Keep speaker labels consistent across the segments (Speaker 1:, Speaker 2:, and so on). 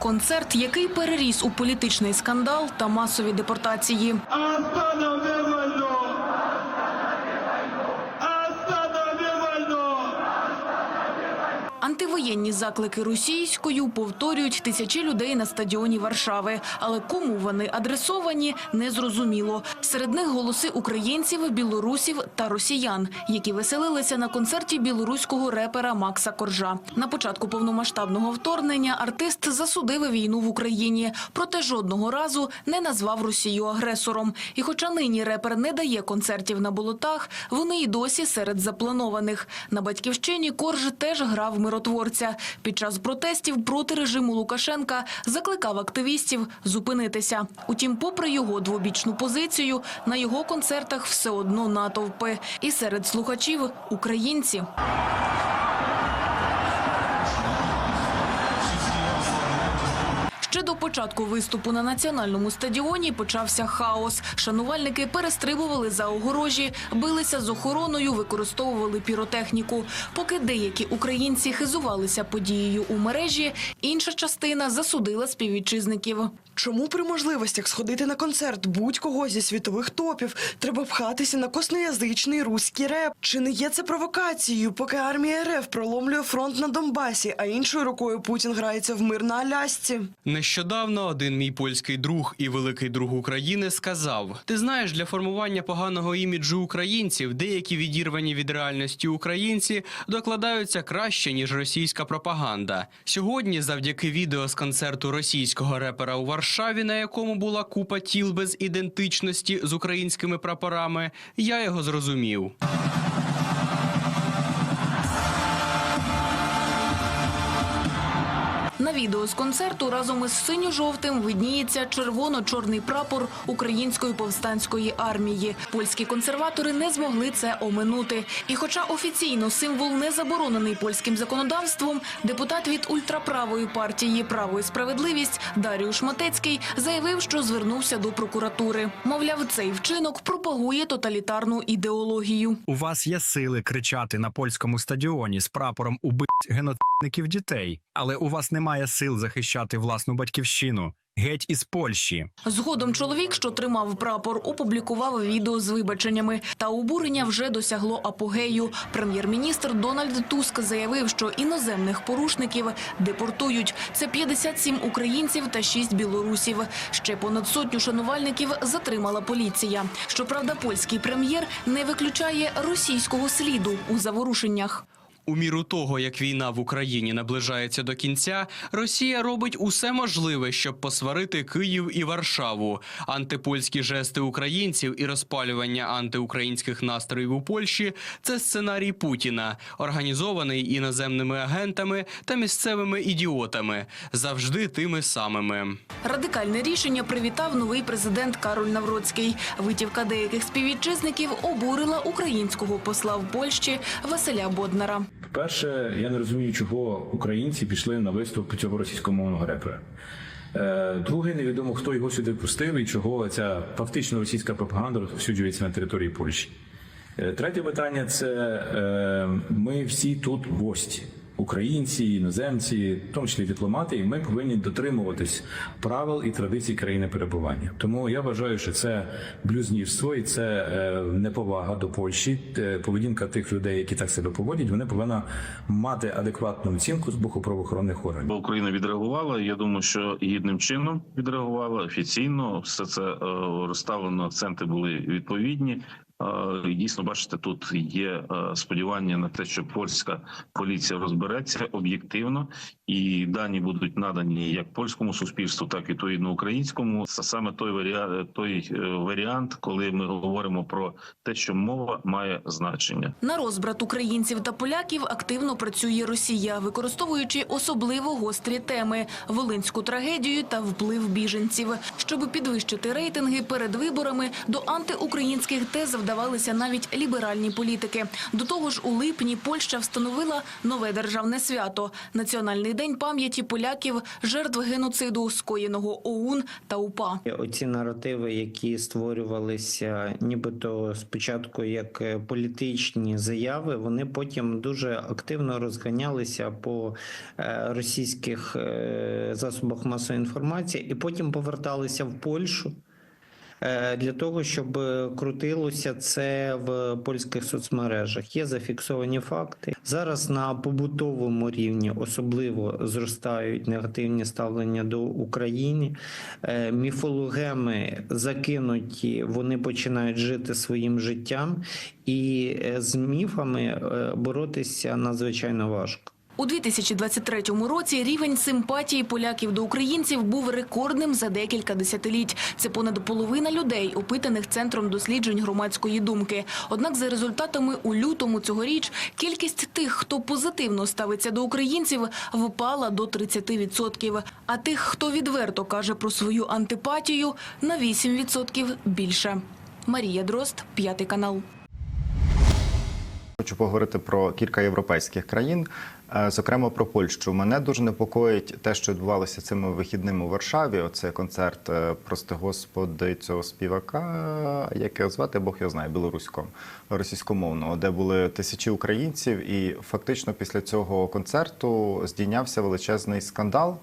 Speaker 1: Концерт, який переріс у політичний скандал та масові депортації. Антивоєнні заклики російською повторюють тисячі людей на стадіоні Варшави. Але кому вони адресовані, незрозуміло. Серед них голоси українців, білорусів та росіян, які веселилися на концерті білоруського репера Макса Коржа. На початку повномасштабного вторгнення артист засудив війну в Україні, проте жодного разу не назвав Росію агресором. І хоча нині репер не дає концертів на болотах, вони й досі серед запланованих. На батьківщині Корж теж грав миротворця. Під час протестів проти режиму Лукашенка закликав активістів зупинитися. Утім, попри його двобічну позицію, на його концертах все одно натовпи. І серед слухачів українці. Ще до початку виступу на національному стадіоні почався хаос. Шанувальники перестрибували за огорожі, билися з охороною, використовували піротехніку. Поки деякі українці хизувалися подією у мережі, інша частина засудила співвітчизників.
Speaker 2: Чому при можливостях сходити на концерт будь-кого зі світових топів треба пхатися на косноязичний руський реп? Чи не є це провокацією, поки армія РФ проломлює фронт на Донбасі, а іншою рукою Путін грається в мир на Алясці?
Speaker 3: Нещодавно один мій польський друг і великий друг України сказав: Ти знаєш, для формування поганого іміджу українців деякі відірвані від реальності українці докладаються краще ніж російська пропаганда. Сьогодні, завдяки відео з концерту російського репера у Варшаві, на якому була купа тіл без ідентичності з українськими прапорами, я його зрозумів.
Speaker 1: На відео з концерту разом із синьо-жовтим видніється червоно-чорний прапор Української повстанської армії. Польські консерватори не змогли це оминути. І, хоча офіційно символ не заборонений польським законодавством, депутат від ультраправої партії Право і справедливість Даріуш Матецький заявив, що звернувся до прокуратури. Мовляв, цей вчинок пропагує тоталітарну ідеологію.
Speaker 4: У вас є сили кричати на польському стадіоні з прапором убить геноцидників дітей, але у вас немає сил захищати власну батьківщину. Геть із Польщі.
Speaker 1: Згодом чоловік, що тримав прапор, опублікував відео з вибаченнями. Та обурення вже досягло апогею. Прем'єр-міністр Дональд Туск заявив, що іноземних порушників депортують. Це 57 українців та 6 білорусів. Ще понад сотню шанувальників затримала поліція. Щоправда, польський прем'єр не виключає російського сліду у заворушеннях.
Speaker 3: У міру того, як війна в Україні наближається до кінця, Росія робить усе можливе, щоб посварити Київ і Варшаву. Антипольські жести українців і розпалювання антиукраїнських настроїв у Польщі це сценарій Путіна, організований іноземними агентами та місцевими ідіотами, завжди тими самими.
Speaker 1: Радикальне рішення привітав новий президент Кароль Навроцький. Витівка деяких співвітчизників обурила українського посла в Польщі Василя Боднара.
Speaker 5: Перше, я не розумію, чого українці пішли на виступ цього російськомовного репера. Е, Друге, невідомо, хто його сюди пустив і чого ця фактично російська пропаганда розповсюджується на території Польщі. Е, Третє питання це е, ми всі тут гості. Українці, іноземці, в тому числі дипломати, і ми повинні дотримуватись правил і традицій країни перебування. Тому я вважаю, що це блюзнірство і це е, неповага до Польщі. Е, Поведінка тих людей, які так себе поводять, вони повинна мати адекватну оцінку з боку правоохоронних органів.
Speaker 6: Україна відреагувала. Я думаю, що гідним чином відреагувала офіційно. Все це е, розставлено. Акценти були відповідні. Е, і Дійсно, бачите, тут є е, сподівання на те, що польська поліція розбереться об'єктивно, і дані будуть надані як польському суспільству, так і відповідно українському. Це саме той варіант, той е, варіант, коли ми говоримо про те, що мова має значення.
Speaker 1: На розбрат українців та поляків активно працює Росія, використовуючи особливо гострі теми – волинську трагедію та вплив біженців. Щоб підвищити рейтинги перед виборами, до антиукраїнських тез вдалося здавалися навіть ліберальні політики. До того ж, у липні Польща встановила нове державне свято – Національний день пам'яті поляків, жертв геноциду, скоєного ОУН та УПА.
Speaker 7: Оці наративи, які створювалися нібито спочатку як е, політичні заяви, вони потім дуже активно розганялися по е, російських е, засобах масової інформації і потім поверталися в Польщу. Е, Для того щоб е, крутилося це в польських соцмережах, є зафіксовані факти. Зараз на побутовому рівні особливо зростають негативні ставлення до України. Е, Міфологеми закинуті, вони починають жити своїм життям, і з міфами боротися надзвичайно важко.
Speaker 1: У 2023 році рівень симпатії поляків до українців був рекордним за декілька десятиліть. Це понад половина людей, опитаних центром досліджень громадської думки. Однак, за результатами у лютому цьогоріч кількість тих, хто позитивно ставиться до українців, впала до 30%. А тих, хто відверто каже про свою антипатію, на 8% більше. Марія Дрозд, п'ятий канал.
Speaker 8: Хочу поговорити про кілька європейських країн, е, зокрема про Польщу. Мене дуже непокоїть те, що відбувалося цими вихідними у Варшаві. Оце концерт, е, прости господи, цього співака, як його звати, Бог його знає, білоруського, російськомовного, де були тисячі українців, і фактично після цього концерту здійнявся величезний скандал.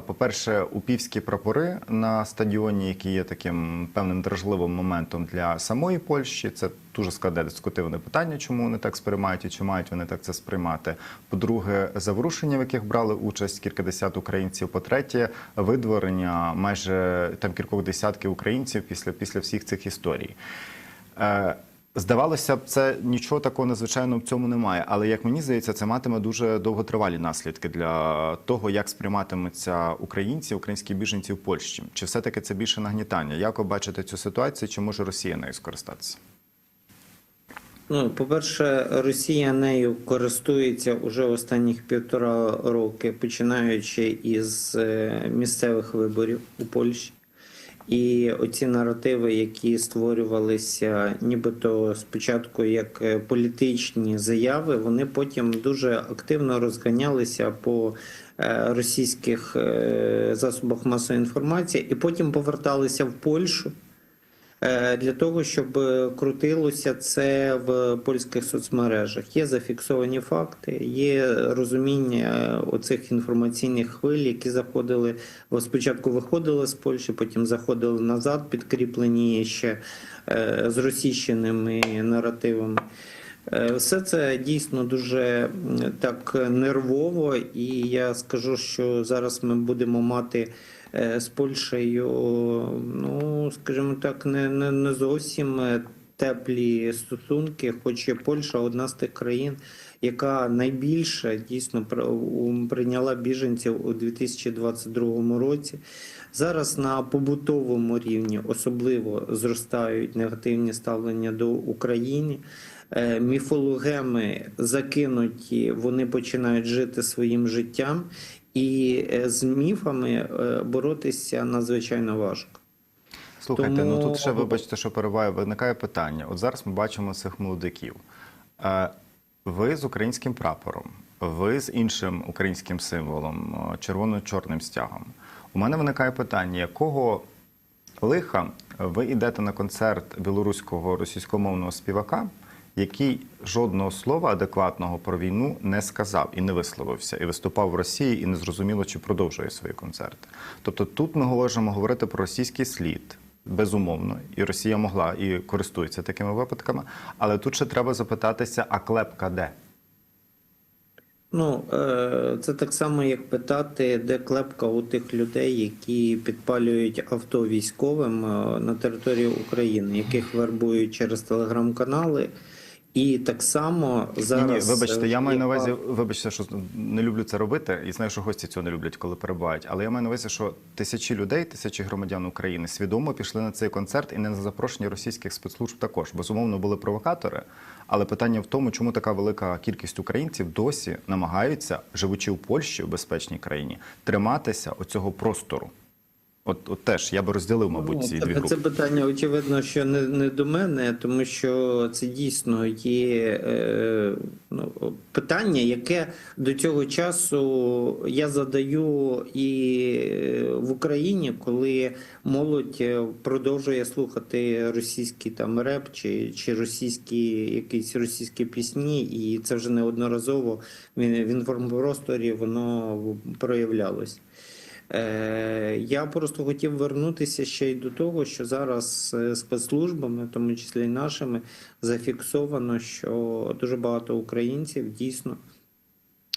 Speaker 8: По-перше, упівські прапори на стадіоні, які є таким певним дражливим моментом для самої Польщі. Це дуже складне дискутивне питання, чому вони так сприймають і чи мають вони так це сприймати. По-друге, заворушення, в яких брали участь кількадесят українців. По-третє, видворення майже там кількох десятків українців після, після всіх цих історій. Здавалося б, це нічого такого надзвичайного в цьому немає. Але як мені здається, це матиме дуже довготривалі наслідки для того, як сприйматимуться українці, українські біженці в Польщі. Чи все-таки це більше нагнітання? Як ви бачите цю ситуацію? Чи може Росія нею скористатися?
Speaker 7: Ну, по-перше, Росія нею користується уже останніх півтора роки, починаючи із е, місцевих виборів у Польщі. І оці наративи, які створювалися нібито спочатку як е, політичні заяви, вони потім дуже активно розганялися по е, російських е, засобах масової інформації, і потім поверталися в Польщу. Е, для того, щоб е, крутилося це в польських соцмережах. Є зафіксовані факти, є розуміння оцих інформаційних хвиль, які заходили спочатку виходили з Польщі, потім заходили назад, підкріплені ще е, з російщеними наративами. Е, Все це дійсно дуже так нервово, і я скажу, що зараз ми будемо мати е, з Польщею, ну скажімо так, не, не, не зовсім е, теплі стосунки, хоч і Польща одна з тих країн, яка найбільше дійсно при- прийняла біженців у 2022 році. Зараз на побутовому рівні особливо зростають негативні ставлення до України. Е, Міфологеми закинуті, вони починають жити своїм життям, і е, з міфами е, боротися надзвичайно важко.
Speaker 8: Слухайте,
Speaker 7: Тому-
Speaker 8: ну тут ще вибачте, що перебуває, виникає питання. От зараз ми бачимо цих молодиків. Ви з українським прапором, ви з іншим українським символом, червоно-чорним стягом. У мене виникає питання, якого лиха ви йдете на концерт білоруського російськомовного співака, який жодного слова адекватного про війну не сказав і не висловився, і виступав в Росії, і не зрозуміло, чи продовжує свої концерти. Тобто тут ми можемо говорити про російський слід. Безумовно, і Росія могла і користується такими випадками, але тут ще треба запитатися: а клепка де?
Speaker 7: Ну, е, це так само, як питати, де клепка у тих людей, які підпалюють авто військовим е, на території України, яких вербують через телеграм-канали. І так само зараз
Speaker 8: ні, ні, вибачте, я маю на увазі, вибачте, що не люблю це робити, і знаю, що гості цього не люблять, коли перебувають. Але я маю на увазі, що тисячі людей, тисячі громадян України свідомо пішли на цей концерт і не на запрошення російських спецслужб також. Безумовно, були провокатори. Але питання в тому, чому така велика кількість українців досі намагаються, живучи в Польщі, в безпечній країні, триматися оцього простору. От, от теж я би розділив, мабуть, ці
Speaker 7: Ну,
Speaker 8: дві
Speaker 7: це,
Speaker 8: групи.
Speaker 7: це питання, очевидно, що не, не до мене, тому що це дійсно є е, ну, питання, яке до цього часу я задаю і в Україні, коли молодь е, продовжує слухати російський там реп чи, чи російські якісь російські пісні, і це вже неодноразово в, в інформпросторі воно проявлялось. Е, Я просто хотів вернутися ще й до того, що зараз е, спецслужбами, в тому числі й нашими, зафіксовано, що дуже багато українців дійсно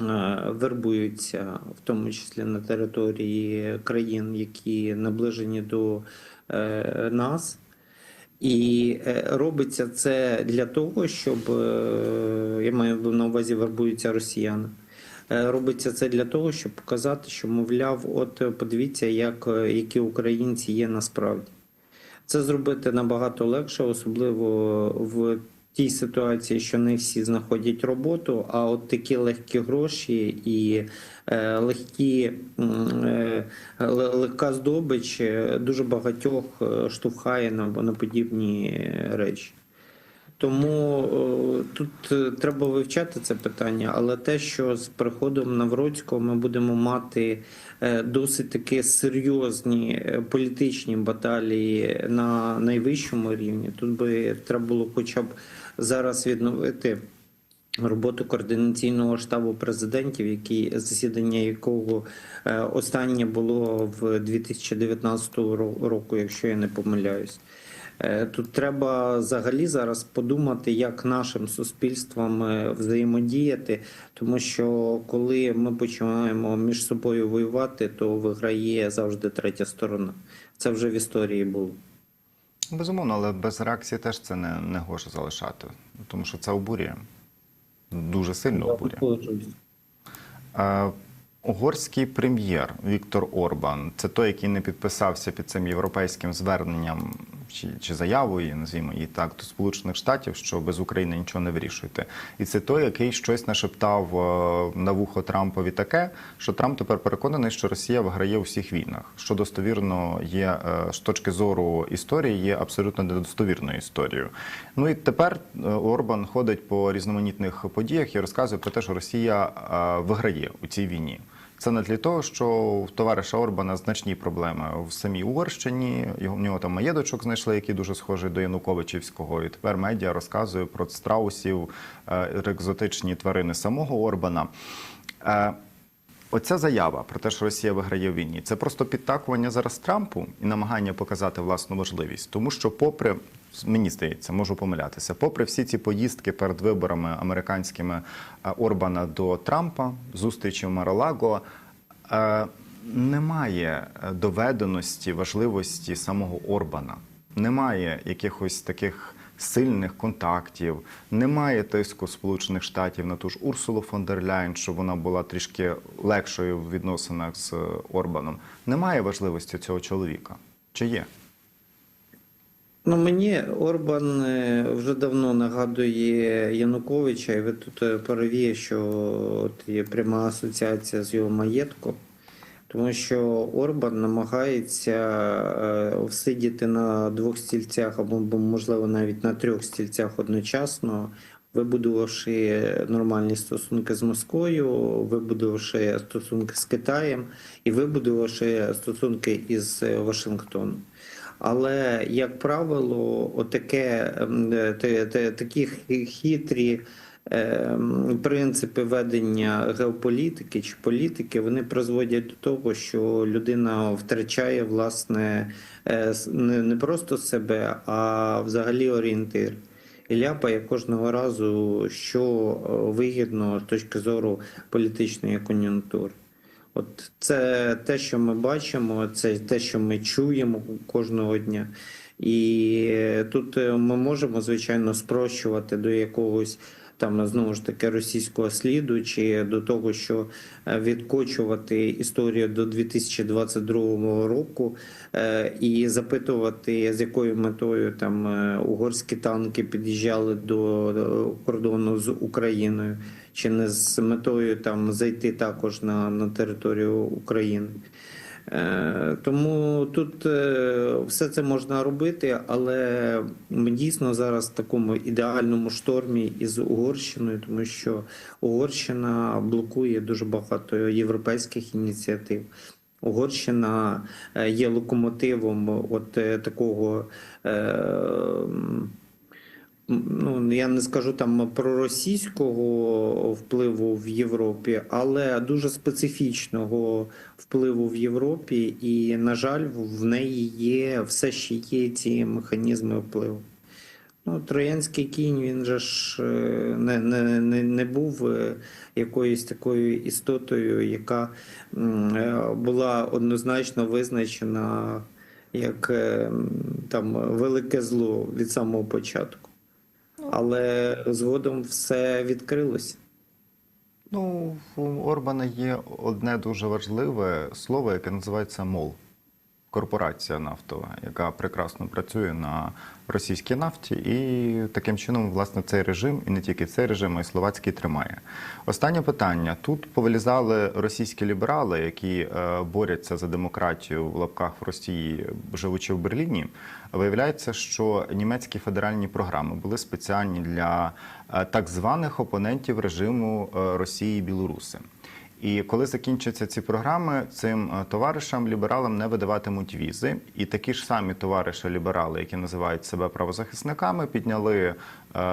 Speaker 7: е, вербуються, в тому числі на території країн, які наближені до нас. І робиться це для того, щоб я маю на увазі вербуються росіяни. Е, Робиться це для того, щоб показати, що, мовляв, от е, подивіться, як, е, які українці є насправді. Це зробити набагато легше, особливо в тій ситуації, що не всі знаходять роботу, а от такі легкі гроші і легкі, легка здобич дуже багатьох штовхає на, подібні речі. Тому е, тут е, треба вивчати це питання, але те, що з приходом Навроцького ми будемо мати е, досить таки серйозні політичні баталії на найвищому рівні, тут би треба було хоча б зараз відновити. Роботу координаційного штабу президентів, який засідання якого останнє було в 2019 ро- року, якщо я не помиляюсь. Е, Тут треба взагалі зараз подумати, як нашим суспільствам е, взаємодіяти, тому що коли ми починаємо між собою воювати, то виграє завжди третя сторона. Це вже в історії було.
Speaker 8: Безумовно, але без реакції теж це не, не гоже залишати, тому що це обурює. Дуже сильно обурює. Е, Угорський прем'єр Віктор Орбан це той, який не підписався під цим європейським зверненням чи, чи заявою, назвімо її так, до Сполучених Штатів, що без України нічого не вирішуєте. І це той, який щось нашептав е, на вухо Трампові таке, що Трамп тепер переконаний, що Росія виграє у всіх війнах. Що достовірно є е, з точки зору історії, є абсолютно недостовірною історією. Ну і тепер е, Орбан ходить по різноманітних подіях і розказує про те, що Росія виграє у цій війні. Це не для того, що у товариша Орбана значні проблеми в самій Угорщині. Його в нього там маєточок знайшли, який дуже схожий до Януковичівського. І тепер медіа розказує про страусів, е, екзотичні тварини самого Орбана. Е, Оця заява про те, що Росія виграє в війні, це просто підтакування зараз Трампу і намагання показати власну важливість. Тому що, попри мені здається, можу помилятися, попри всі ці поїздки перед виборами американськими е, Орбана до Трампа, зустрічі в Маралаго, е, немає доведеності важливості самого Орбана. Немає якихось таких сильних контактів, немає тиску Сполучених Штатів на ту ж Урсулу фон дер Ляйн, щоб вона була трішки легшою в відносинах з Орбаном. Немає важливості цього чоловіка. Чи є?
Speaker 7: Ну, мені Орбан е, вже давно нагадує Януковича, і ви тут е, праві, що от є пряма асоціація з його маєтком, тому що Орбан намагається е, всидіти на двох стільцях, або можливо навіть на трьох стільцях одночасно, вибудувавши нормальні стосунки з Москвою, вибудувавши стосунки з Китаєм і вибудувавши стосунки із е, Вашингтоном. Але, як правило, отаке, ем, е, такі хитрі ем, принципи ведення геополітики чи політики вони призводять до того, що людина втрачає власне е, не не просто себе, а взагалі орієнтир. І ляпає кожного разу, що е, вигідно з точки зору політичної кон'юнктури. От це те, що ми бачимо, це те, що ми чуємо кожного дня. І тут е, ми можемо, звичайно, спрощувати до якогось там знову ж таки російського сліду, чи до того, що е, відкочувати історію до 2022 року е, і запитувати, з якою метою там угорські танки під'їжджали до кордону з Україною, чи не з метою там зайти також на, на територію України. Е, Тому тут е, все це можна робити, але ми дійсно зараз в такому ідеальному штормі із Угорщиною, тому що Угорщина блокує дуже багато європейських ініціатив. Угорщина е, є локомотивом от такого. е, Ну, я не скажу там проросійського впливу в Європі, але дуже специфічного впливу в Європі, і, на жаль, в неї є все ще є ці механізми впливу. Ну, Троянський кінь він же ж е, не, не, не, не був е, якоюсь такою істотою, яка е, була однозначно визначена як е, там велике зло від самого початку. Але згодом все відкрилося.
Speaker 8: Ну, у Орбана є одне дуже важливе слово, яке називається МОЛ. Корпорація нафтова, яка прекрасно працює на російській нафті, і таким чином, власне, цей режим, і не тільки цей режим, а й словацький тримає. Останнє питання: тут повилізали російські ліберали, які е, борються за демократію в лапках в Росії, живучи в Берліні. Виявляється, що німецькі федеральні програми були спеціальні для е, так званих опонентів режиму е, Росії і Білоруси. І коли закінчаться ці програми, цим е, товаришам лібералам не видаватимуть візи. І такі ж самі товариші ліберали, які називають себе правозахисниками, підняли е,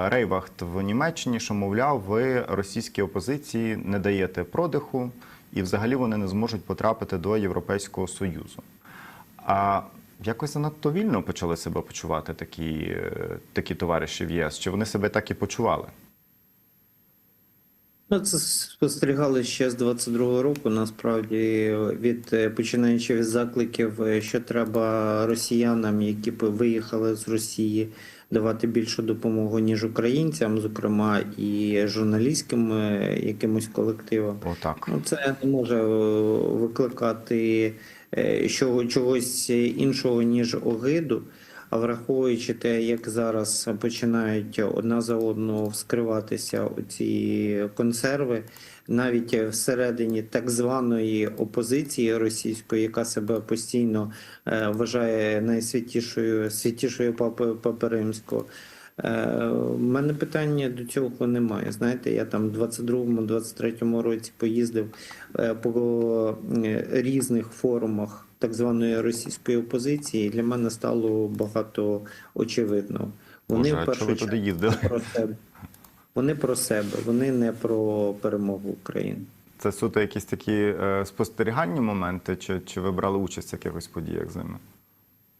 Speaker 8: рейвахт в Німеччині, що мовляв, ви російській опозиції не даєте продиху, і взагалі вони не зможуть потрапити до Європейського союзу. А якось занадто вільно почали себе почувати такі, е, такі товариші в ЄС. Чи вони себе так і почували?
Speaker 7: Ну, це спостерігали ще з 22-го року. Насправді, від е, починаючи від закликів, е, що треба росіянам, які виїхали з Росії, давати більшу допомогу ніж українцям, зокрема і журналістським е, якимось колективам.
Speaker 8: Отак.
Speaker 7: Ну, це не може викликати чогось іншого, ніж огиду. А враховуючи те, як зараз починають одна за одну вскриватися ці консерви, навіть всередині так званої опозиції російської, яка себе постійно е, вважає найсвятішою святішою папи Папи Римського. Е, У мене питання до цього немає. Знаєте, я там в 22-23 році поїздив е, по е, різних форумах так званої російської опозиції. Для мене стало багато очевидного. Вони
Speaker 8: Боже,
Speaker 7: в першу
Speaker 8: ви туди їздили?
Speaker 7: про себе. Вони про себе, вони не про перемогу України.
Speaker 8: Це суто якісь такі е, спостерігальні моменти, чи, чи ви брали участь в якихось подіях з ними?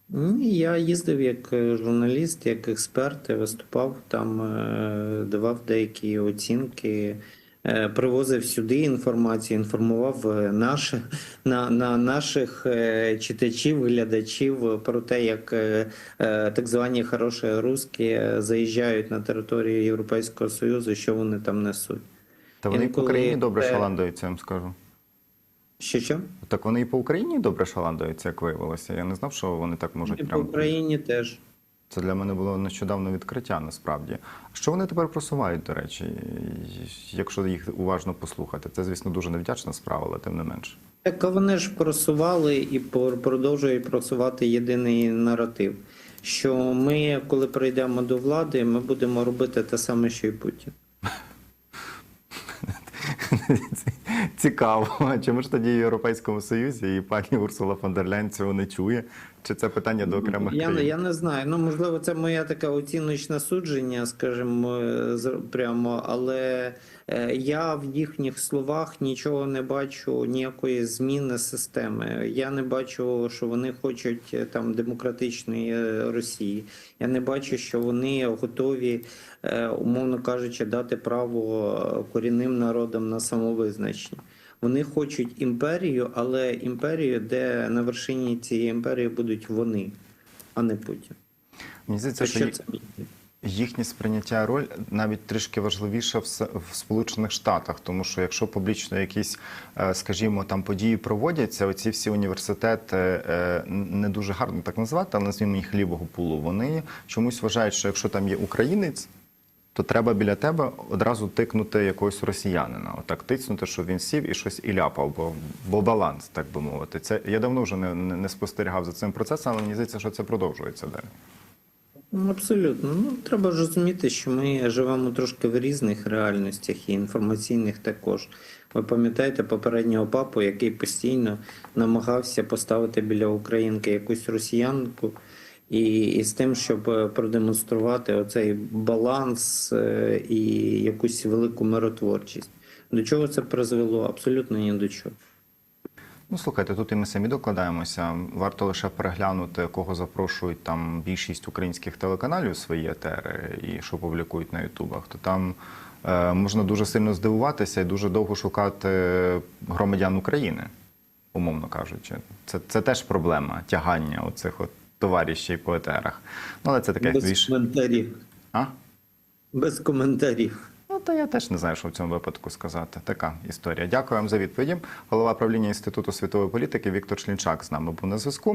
Speaker 7: Ні, я їздив як е, журналіст, як експерт, виступав там, е, давав деякі оцінки, привозив сюди інформацію, інформував е, наших, на, на наших е, читачів, глядачів про те, як е, е, так звані хороші русські заїжджають на територію Європейського Союзу, що вони там несуть.
Speaker 8: Та вони і по Україні добре шаландаються, я вам скажу.
Speaker 7: Що що?
Speaker 8: Так вони і по Україні добре шаландаються, як виявилося. Я не знав, що вони так можуть
Speaker 7: І по. Україні теж.
Speaker 8: Це для мене було нещодавно відкриття, насправді. Що вони тепер просувають, до речі, якщо їх уважно послухати? Це, звісно, дуже невдячна справа, але тим не менше.
Speaker 7: Так вони ж просували і продовжують просувати єдиний наратив. Що ми, коли прийдемо до влади, ми будемо робити те саме, що і Путін.
Speaker 8: Цікаво. Чому ж тоді в Європейському Союзі і пані Урсула фон дер Ляйн цього не чує? Чи це питання до окремих
Speaker 7: Я,
Speaker 8: країн?
Speaker 7: я не знаю. Ну можливо, це моє таке оціночне судження, скажімо, прямо, але е, я в їхніх словах нічого не бачу, ніякої зміни системи. Я не бачу, що вони хочуть е, там демократичної е, Росії. Я не бачу, що вони готові, умовно кажучи, дати право корінним народам на самовизначення. Вони хочуть імперію, але імперію, де на вершині цієї імперії будуть вони, а не Путін.
Speaker 8: Мені здається, що
Speaker 7: це
Speaker 8: їхнє сприйняття роль навіть трішки важливіше в Сполучених Штатах, тому що якщо публічно якісь, е, скажімо, там події проводяться, оці всі університети е, не дуже гарно так назвати, але назвімо їх лівого пулу. Вони чомусь вважають, що якщо там є українець. То треба біля тебе одразу тикнути якогось росіянина. Отак тицнути, щоб він сів і щось і ляпав, бо, бо баланс, так би мовити. Це я давно вже не, не, не спостерігав за цим процесом, але мені здається, що це продовжується далі.
Speaker 7: Ну, Абсолютно. Ну треба ж розуміти, що ми живемо трошки в різних реальностях і інформаційних також. Ви пам'ятаєте попереднього папу, який постійно намагався поставити біля українки якусь росіянку, і, і з тим, щоб е, продемонструвати оцей баланс е, і якусь велику миротворчість. До чого це призвело? Абсолютно ні до чого.
Speaker 8: Ну, слухайте, тут і ми самі докладаємося. Варто лише переглянути, кого запрошують там більшість українських телеканалів свої етери і що публікують на Ютубах. То там е, можна дуже сильно здивуватися і дуже довго шукати громадян України, умовно кажучи. Це, це теж проблема тягання оцих от товаришів по ЕТРАх. Ну, але це таке
Speaker 7: Без
Speaker 8: більш.
Speaker 7: коментарів.
Speaker 8: А?
Speaker 7: Без коментарів.
Speaker 8: Ну, та я теж не знаю, що в цьому випадку сказати. Така історія. Дякую вам за відповіді. Голова правління Інституту світової політики Віктор Шлінчак з нами був на зв'язку.